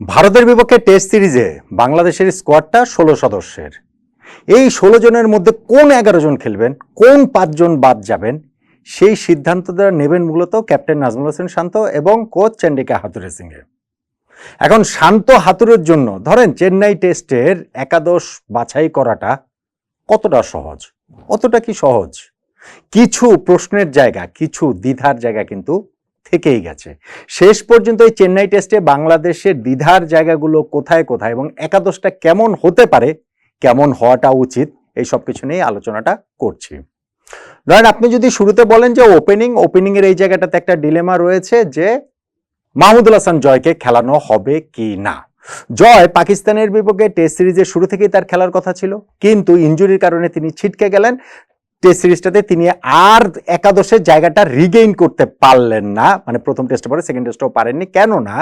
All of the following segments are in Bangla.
ভারতের বিপক্ষে টেস্ট সিরিজে বাংলাদেশের স্কোয়াডটা ষোলো সদস্যের। এই ষোলো জনের মধ্যে কোন এগারো জন খেলবেন, কোন পাঁচজন বাদ যাবেন, সেই সিদ্ধান্তটা নেবেন মূলত ক্যাপ্টেন নাজমুল হোসেন শান্ত এবং কোচ চন্ডিকা হাতুরে সিংহে। এখন শান্ত হাতুরের জন্য ধরেন চেন্নাই টেস্টের একাদশ বাছাই করাটা কতটা সহজ? অতটা কি সহজ? কিছু প্রশ্নের জায়গা, কিছু দ্বিধার জায়গা কিন্তু থেকেই গেছে। শেষ পর্যন্ত এই চেন্নাই টেস্টে বাংলাদেশের দ্বিধার জায়গাগুলো কোথায় কোথায় এবং একাদশটা কেমন হতে পারে, কেমন হওয়াটা উচিত, এই সব কিছু নিয়ে আলোচনাটা করছি। ধরেন আপনি যদি শুরুতে বলেন যে ওপেনিং ওপেনিং এর এই জায়গাটাতে একটা ডিলেমা রয়েছে যে মাহমুদুল হাসান জয়কে খেলানো হবে কি না? জয় পাকিস্তানের বিপক্ষে টেস্ট সিরিজের শুরু থেকেই তার খেলার কথা ছিল, কিন্তু ইনজুরির কারণে তিনি ছিটকে গেলেন। টেস্ট সিরিজটাতে তিনি আর একাদশের জায়গাটা রিগেইন করতে পারলেন না। মানে প্রথম টেস্টে পরে সেকেন্ড টেস্টেও পারেননি। কেননা,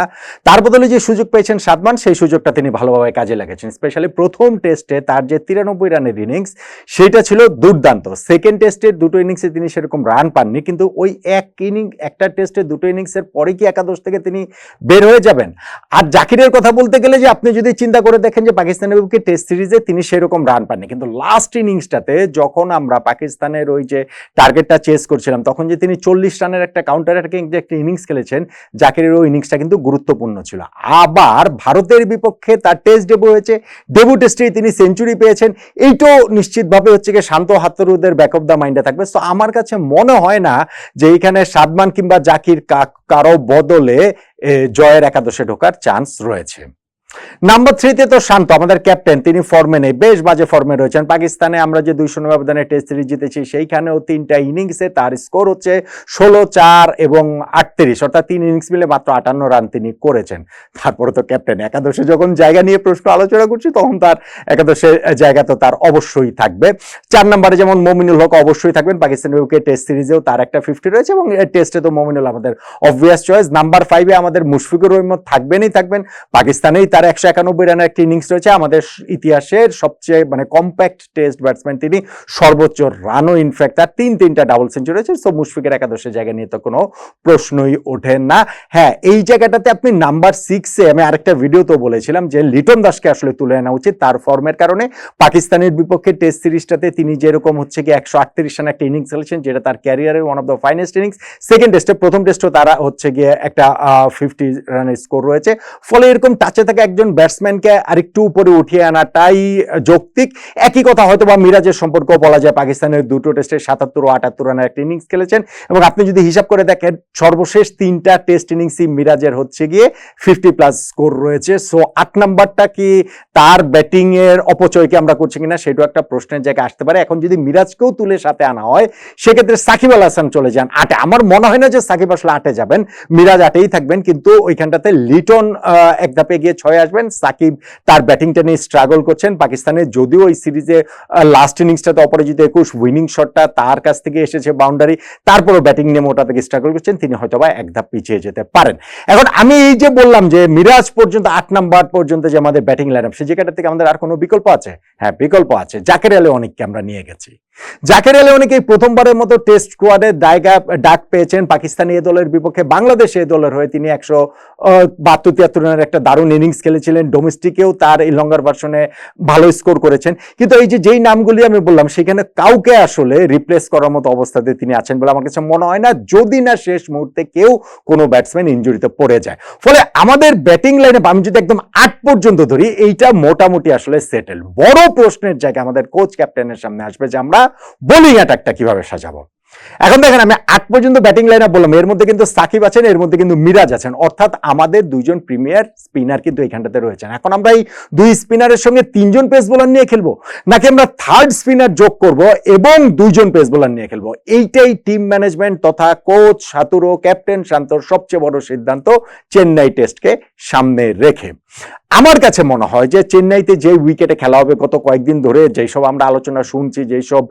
তার বদলে যে সুযোগ পেয়েছেন সাদমান, সেই সুযোগটা তিনি ভালোভাবে কাজে লাগিয়েছেন। স্পেশালি প্রথম টেস্টে তার যে তিরানব্বই রানের ইনিংস সেটা ছিল দুর্দান্ত। সেকেন্ড টেস্টের দুটো ইনিংসে তিনি সেরকম রান পাননি, কিন্তু ওই এক ইনিংস একটা টেস্টে দুটো ইনিংসের পরে কি একাদশ থেকে তিনি বের হয়ে যাবেন? আর জাকিরের কথা বলতে গেলে যে আপনি যদি চিন্তা করে দেখেন যে পাকিস্তানের বিপক্ষে টেস্ট সিরিজে তিনি সেরকম রান পাননি, কিন্তু লাস্ট ইনিংসটাতে যখন আমরা পাকিস্তানের ওই যে টার্গেটটা চেস করছিলাম, তখন যে তিনি চল্লিশ রানের একটা কাউন্টার অ্যাটাকিং যে একটা ইনিংস খেলেছেন, জাকিরের ওই ইনিংসটা কিন্তু গুরুত্বপূর্ণ ছিল। আবার ভারতের বিপক্ষে তার টেস্ট ডেবু হয়েছে ডেবু টেস্টেই তিনি সেঞ্চুরি পেয়েছেন, এইটাও নিশ্চিতভাবে হচ্ছে কি শান্ত হাতরুদের ব্যাক অফ দ্য মাইন্ডে থাকবে। তো আমার কাছে মনে হয় না যে এইখানে সাদমান কিংবা জাকির কারও বদলে জয়ের একাদশে ঢোকার চান্স রয়েছে। নাম্বার থ্রিতে তো শান্ত, আমাদের ক্যাপ্টেন তিনি ফর্মে নেই, বেশ বাজে ফর্মে রয়েছেন। পাকিস্তানে আমরা যে দুই শূন্য ব্যবধানে টেস্ট সিরিজ জিতেছি, সেইখানেও তিনটা ইনিংসে তার স্কোর হচ্ছে ষোলো, চার এবং আটত্রিশ। অর্থাৎ তিন ইনিংস মিলে মাত্র আটান্ন রান তিনি করেছেন। তারপরে তো ক্যাপ্টেন একাদশে যখন জায়গা নিয়ে প্রশ্ন আলোচনা করছি, তখন তার একাদশের জায়গা তো তার অবশ্যই থাকবে। চার নম্বরে যেমন মমিনুল হক অবশ্যই থাকবেন পাকিস্তানের বিপক্ষে টেস্ট সিরিজেও তার একটা ফিফটি রয়েছে এবং টেস্টে তো মমিনুল আমাদের অবভিয়াস চয়েস নাম্বার ফাইভে আমাদের মুশফিকুর রহমত থাকবেনই থাকবেন, পাকিস্তানেই তার একশো একানব্বই রানের একটি ইনিংস রয়েছে। আমাদের ইতিহাসের সবচেয়ে মানে কম্প্যাক্ট টেস্ট ব্যাটসম্যান তিনি সর্বোচ্চ রানও ইনফ্যাক্ট তার তিন তিনটা ডাবল সেঞ্চুরি রয়েছে। সো মুশফিকের একাদশের জায়গা নিয়ে তো কোনো প্রশ্নই ওঠে না। হ্যাঁ এই জায়গাটাতে আপনি নাম্বার সিক্সে আমি আরেকটা ভিডিওতেও বলেছিলাম যে লিটন দাসকে আসলে তুলে আনা উচিত তার ফর্মের কারণে। পাকিস্তানের বিপক্ষে টেস্ট সিরিজটাতে তিনি যেরকম হচ্ছে কি একশো আটত্রিশ রান একটা ইনিংস খেলেছেন, যেটা তার ক্যারিয়ারের one of the finest innings second টেস্টে প্রথম টেস্টও তারা হচ্ছে গিয়ে একটা ফিফটি রানের স্কোর রয়েছে। ফলে এরকম টাচে থাকা একজন ব্যাটসম্যানকে আরেকটু উপরে উঠিয়ে আনাটাই যৌক্তিক। একই কথা হয়তো বা মিরাজের সম্পর্ক বলা যায়, পাকিস্তানের দুটো টেস্টে সাতাত্তর ও আটাত্তর রানের একটা ইনিংস খেলেছেন। এবং আপনি যদি হিসাব করে দেখেন, সর্বশেষ তিনটা টেস্ট ইনিংসই মিরাজের হচ্ছে গিয়ে ফিফটি প্লাস স্কোর রয়েছে। সো আট নাম্বারটা কি তার ব্যাটিং এর অপচয়কে আমরা করছি কিনা সেটাও একটা প্রশ্নের জায়গায় আসতে পারে। এখন যদি মিরাজকেও তুলে সাথে আনা হয়, সেক্ষেত্রে সাকিব আল হাসান চলে যান আটে। আমার মনে হয় না যে সাকিব আসলে আটে যাবেন। মিরাজ আটেই থাকবেন, কিন্তু ওইখানটাতে লিটন এক ধাপে গিয়ে ছয় আসবেন সাকিব তার ব্যাটিংটা নিয়ে স্ট্রাগল করছেন। পাকিস্তানের যদিও এই সিরিজে লাস্ট ইনিংসটাতে অপরাজিত একুশ উইনিং শটটা তার কাছ থেকে এসেছে বাউন্ডারি তারপরও ব্যাটিং নিয়ে মোটা থেকে স্ট্রাগল করছেন, তিনি হয়তো বা এক ধাপ পিছিয়ে যেতে পারেন। এখন আমি এই যে বললাম যে মিরাজ পর্যন্ত, আট নাম্বার পর্যন্ত যে আমাদের ব্যাটিং লাইন আপ সেই জায়গাটা থেকে আমাদের আর কোনো বিকল্প আছে? হ্যাঁ বিকল্প আছে। জাকের আলে অনেককে আমরা নিয়ে গেছি। জাকের আলে অনেকে প্রথমবারের মতো টেস্ট স্কোয়াডের জায়গা ডাক পেয়েছেন পাকিস্তানি এ দলের বিপক্ষে বাংলাদেশ এ দলের হয়ে। তিনি একশো বাহাত্তর, তিয়াত্তর রানের একটা দারুণ ইনিংস খেলেছিলেন। ডোমেস্টিকেও তার এই লঙ্গার ভার্সনে ভালো স্কোর করেছেন। কিন্তু এই যে, যেই নামগুলি আমি বললাম, সেখানে কাউকে আসলে রিপ্লেস করার মতো অবস্থাতে তিনি আছেন বলে আমার কাছে মনে হয় না, যদি না শেষ মুহূর্তে কেউ কোনো ব্যাটসম্যান ইঞ্জুরিতে পড়ে যায়। ফলে আমাদের ব্যাটিং লাইনে আমি যদি একদম আট পর্যন্ত ধরি, এইটা মোটামুটি আসলে সেটেল বড় প্রশ্নের জায়গায় আমাদের কোচ ক্যাপ্টেনের সামনে আসবে যে আমরা বোলিং অ্যাটাকটা কীভাবে সাজাবো? এখন দেখেন আমি আট পর্যন্ত ব্যাটিং লাইন আপ বললাম, এর মধ্যে কিন্তু সাকিব আছেন, এর মধ্যে কিন্তু মিরাজ আছেন। অর্থাৎ আমাদের দুইজন প্রিমিয়ার স্পিনার কিন্তু এখানটাতে রয়েছেন। এখন আমরা এই দুই স্পিনারের সঙ্গে তিনজন পেস বোলার নিয়ে খেলব, নাকি আমরা থার্ড স্পিনার যোগ করব এবং দুইজন পেস বোলার নিয়ে খেলব? এইটাই টিম ম্যানেজমেন্ট তথা কোচ সাতুরো ক্যাপ্টেন শান্তর সবচেয়ে বড় সিদ্ধান্ত, চেন্নাই টেস্টকে সামনে রেখে। আমার কাছে মনে হয় যে চেন্নাইতে যে উইকেটে খেলা হবে গত কয়েকদিন ধরে, যেসব আমরা আলোচনা শুনছি, যেসব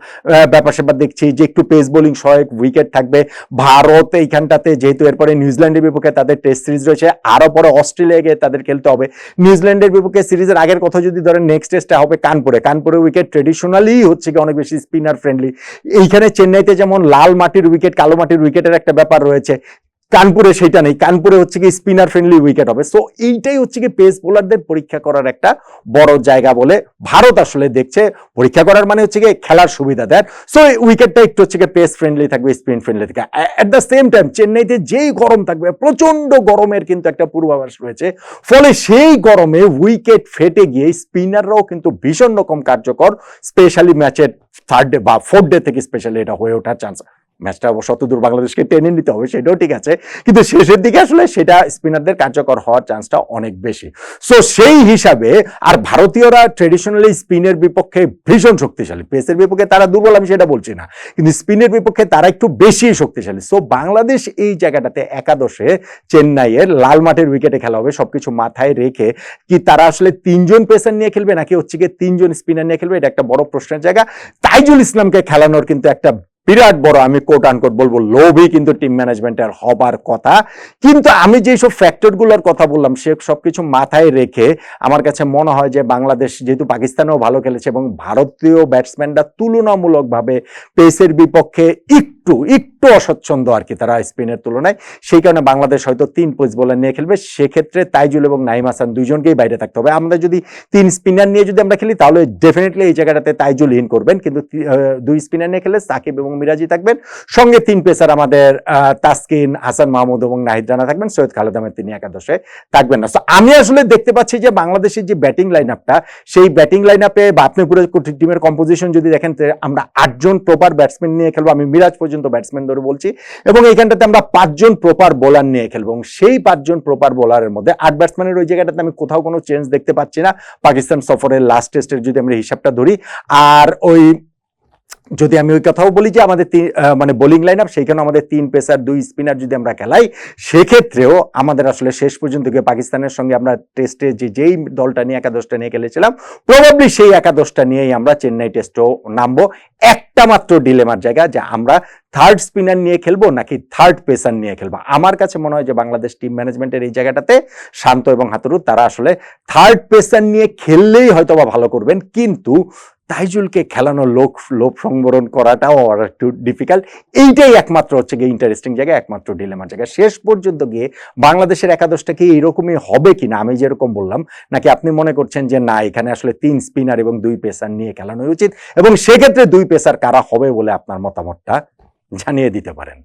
ব্যাপার স্যাপার দেখছি, যে একটু পেস বোলিং সহায়ক উইকেট থাকবে। ভারত এইখানটাতে যেহেতু এরপরে নিউজিল্যান্ডের বিপক্ষে তাদের টেস্ট সিরিজ রয়েছে, আরও পরে অস্ট্রেলিয়া গিয়ে তাদের খেলতে হবে। নিউজিল্যান্ডের বিপক্ষে সিরিজের আগের কথা যদি ধরেন নেক্সট টেস্টটা হবে কানপুরে। কানপুরে উইকেট ট্রেডিশনালি হচ্ছে কি অনেক বেশি স্পিনার ফ্রেন্ডলি এইখানে চেন্নাইতে যেমন লাল মাটির উইকেট কালো মাটির উইকেটের একটা ব্যাপার রয়েছে। কানপুরে সেটা নেই। কানপুরে হচ্ছে কি স্পিনার ফ্রেন্ডলি উইকেট হবে। সো এইটাই হচ্ছে কি পেস বোলারদের পরীক্ষা করার একটা বড় জায়গা বলে ভারত আসলে দেখছে। পরীক্ষা করার মানে হচ্ছে কি খেলার সুবিধা দেয় সো উইকেটটা একটু হচ্ছে কি পেস ফ্রেন্ডলি থাকবে স্পিন ফ্রেন্ডলি থাকবে অ্যাট দ্য সেম টাইম চেন্নাইতে যেই গরম থাকবে প্রচণ্ড গরমের কিন্তু একটা পূর্বাভাস রয়েছে। ফলে সেই গরমে উইকেট ফেটে গিয়ে স্পিনাররাও কিন্তু ভীষণ রকম কার্যকর স্পেশালি ম্যাচের থার্ড ডে বা ফোর্থ ডে থেকে স্পেশালি এটা হয়ে ওঠার চান্স ম্যাচটা অবশ্য অতদূর বাংলাদেশকে টেনে নিতে হবে, সেটাও ঠিক আছে। কিন্তু শেষের দিকে আসলে সেটা স্পিনারদের কার্যকর হওয়ার চান্সটা অনেক বেশি। সো সেই হিসাবে আর ভারতীয়রা ট্রেডিশনালি স্পিনের বিপক্ষে ভীষণ শক্তিশালী। পেসের বিপক্ষে তারা দুর্বল, আমি সেটা বলছি না। কিন্তু স্পিনের বিপক্ষে তারা একটু বেশি শক্তিশালী। সো বাংলাদেশ এই জায়গাটাতে একাদশে চেন্নাইয়ের লাল মাঠের উইকেটে খেলা হবে, সবকিছু মাথায় রেখে। কি তারা আসলে তিনজন পেসার নিয়ে খেলবে, নাকি হচ্ছে গিয়ে তিনজন স্পিনার নিয়ে খেলবে, এটা একটা বড় প্রশ্নের জায়গা। তাইজুল ইসলামকে খেলানোর কিন্তু একটা বিরাট বড়, আমি কোট আনকোট বলব লোভই কিন্তু টিম ম্যানেজমেন্টের হবার কথা। কিন্তু আমি যেই সব ফ্যাক্টরগুলোর কথা বললাম, সে সব কিছু মাথায় রেখে আমার কাছে মনে হয় যে বাংলাদেশ যেহেতু পাকিস্তানেও ভালো খেলেছে এবং ভারতীয় ব্যাটসম্যানরা তুলনামূলকভাবে পেসের বিপক্ষে একটু একটু একটু অস্বচ্ছন্দ আর কি তারা স্পিনের তুলনায়। সেই কারণে বাংলাদেশ হয়তো তিন পেস বোলার নিয়ে খেলবে। সেক্ষেত্রে তাইজুল এবং নাইম হাসান দুইজনকেই বাইরে থাকতে হবে। আমরা যদি তিন স্পিনার নিয়ে যদি আমরা খেলি, তাহলে ডেফিনেটলি এই জায়গাটাতে তাইজুল ইন করবেন। কিন্তু দুই স্পিনার নিয়ে খেলে সাকিব এবং মিরাজি থাকবেন। সঙ্গে তিন পেসার আমাদের তাসকিন, হাসান মাহমুদ এবং নাহিদ রানা থাকবেন। সৈয়দ খালেদ আহমেদ তিনি একাদশে থাকবেন না। আমি আসলে দেখতে পাচ্ছি যে বাংলাদেশের যে ব্যাটিং লাইন আপটা সেই ব্যাটিং লাইন আপে বা আপনি পুরো টিমের কম্পোজিশন যদি দেখেন আমরা আটজন প্রপার ব্যাটসম্যান নিয়ে খেলব। আমি মিরাজ পর্যন্ত ব্যাটসম্যান ধরে বলছি। এবং এইখানটাতে আমরা পাঁচজন প্রপার বোলার নিয়ে খেলব। এবং সেই পাঁচজন প্রপার বোলারের মধ্যে আট ব্যাটসম্যানের ওই জায়গাটাতে আমি কোথাও কোনো চেঞ্জ দেখতে পাচ্ছি না। পাকিস্তান সফরের লাস্ট টেস্টের যদি আমরা হিসাবটা ধরি। আর ওই যদি আমি ওই কথাও বলি যে আমাদের মানে বোলিং লাইন আপ সেইখানে আমাদের তিন পেসার, দুই স্পিনার যদি আমরা খেলাই, সেক্ষেত্রেও আমাদের আসলে শেষ পর্যন্ত গিয়ে পাকিস্তানের সঙ্গে আমরা টেস্টে যে যেই দলটা নিয়ে একাদশটা নিয়ে খেলেছিলাম প্রবাবলি সেই একাদশটা নিয়েই আমরা চেন্নাই টেস্টও নামবো। একটা মাত্র ডিলেমার জায়গা যে আমরা থার্ড স্পিনার নিয়ে খেলব নাকি থার্ড পেসার নিয়ে খেলব। আমার কাছে মনে হয় যে বাংলাদেশ টিম ম্যানেজমেন্টের এই জায়গাটাতে শান্ত এবং হাতুরু তারা আসলে থার্ড পেসার নিয়ে খেললেই হয়তো বা ভালো করবেন, কিন্তু তাইজুলকে খেলানো লোক লোভ সংবরণ করাটাও একটু ডিফিকাল্ট এইটাই একমাত্র হচ্ছে গিয়ে ইন্টারেস্টিং জায়গা, একমাত্র ডিলেমার জায়গা। শেষ পর্যন্ত গিয়ে বাংলাদেশের একাদশটা কি এরকমই হবে কি না আমি যেরকম বললাম, নাকি আপনি মনে করছেন যে না, এখানে আসলে তিন স্পিনার এবং দুই পেসার নিয়ে খেলানো উচিত? এবং সেক্ষেত্রে দুই পেসার কারা হবে বলে আপনার মতামতটা জানিয়ে দিতে পারেন।